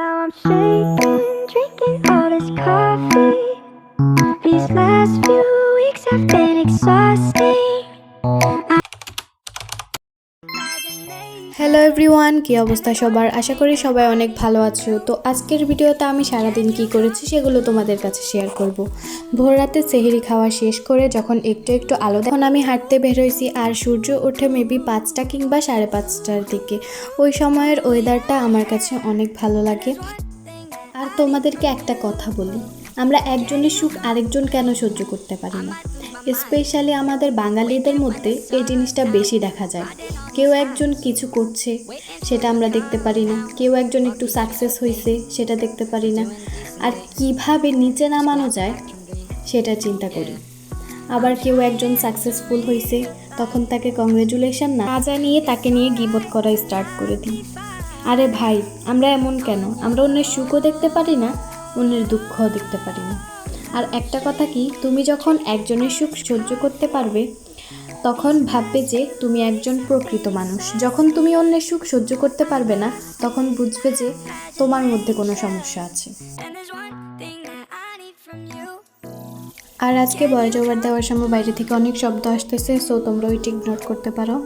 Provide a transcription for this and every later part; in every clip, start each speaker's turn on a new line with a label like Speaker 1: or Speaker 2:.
Speaker 1: Now I'm shaking, drinking all this coffee. These
Speaker 2: hello everyone কী অবস্থা সবার? আশা করি সবাই অনেক ভালো আছো। তো আজকের ভিডিওতে আমি সারাদিন কি করেছি সেগুলো তোমাদের কাছে শেয়ার করব। ভোর রাতে সেহেরি খাওয়া শেষ করে যখন একটু একটু আলো তখন আমি হাঁটতে বের হয়েছি আর সূর্য ওঠে মেবি পাঁচটা কিংবা সাড়ে পাঁচটার দিকে। ওই সময়ের ওয়েদারটা আমার কাছে অনেক ভালো লাগে। আর তোমাদেরকে একটা কথা বলি। আমরা একজনের সুখ আরেকজন কেন সহ্য করতে পারি না? স্পেশালি আমাদের বাঙালিদের মধ্যে এই জিনিসটা বেশি দেখা যায়। কেউ একজন কিছু করছে, সেটা আমরা দেখতে পারি না। কেউ একজন একটু সাকসেস হয়েছে সেটা দেখতে পারি না। আর কীভাবে নিচে নামানো যায়, সেটা চিন্তা করি। আবার কেউ একজন সাকসেসফুল হয়েছে তখন তাকে কংগ্রেচুলেশন না জানিয়ে তাকে নিয়ে গিবত করা স্টার্ট করে দিই। আরে ভাই, আমরা এমন কেন? আমরা অন্যের সুখও দেখতে পারি না, অন্যের দুঃখও দেখতে পারি না। আর একটা কথা কি তুমি যখন একজনের সুখ সহ্য করতে পারবে তখন ভাববে যে তুমি একজন প্রকৃত মানুষ। যখন তুমি অন্যের সুখ সহ্য করতে পারবে না তখন বুঝবে যে তোমার মধ্যে কোনো সমস্যা আছে. আর আজকে ভয়েস ওভার দেওয়ার সময় বাইরে থেকে অনেক শব্দ আসতেছে সো তোমরা ওইটি ইগনোর করতে পারো।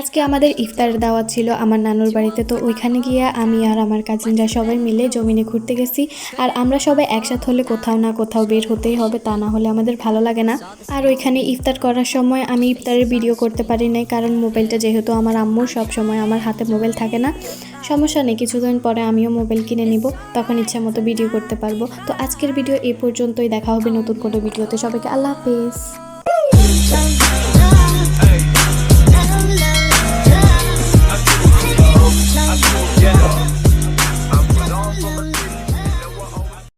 Speaker 2: আজকে আমাদের ইফতারের দাওয়াত ছিল আমার নানুর বাড়িতে, তো ওইখানে গিয়ে আমি আর আমার কাজিনরা সবাই মিলে জমিনে ঘুরতে গেছি। আর আমরা সবাই একসাথে হলে কোথাও না কোথাও বের হতেই হবে, তা না হলে আমাদের ভালো লাগে না। আর ওইখানে ইফতার করার সময় আমি ইফতারের ভিডিও করতে পারি নাই, কারণ মোবাইলটা যেহেতু আমার আম্মুর, সব সময় আমার হাতে মোবাইল থাকে না। সমস্যা নেই, কিছুদিন পরে আমিও মোবাইল কিনে নিব, তখন ইচ্ছা মতো ভিডিও করতে পারব। তো আজকের ভিডিও এই পর্যন্তই, দেখা হবে নতুন কোনো ভিডিওতে সবাইকে আল্লাহ হাফেজ।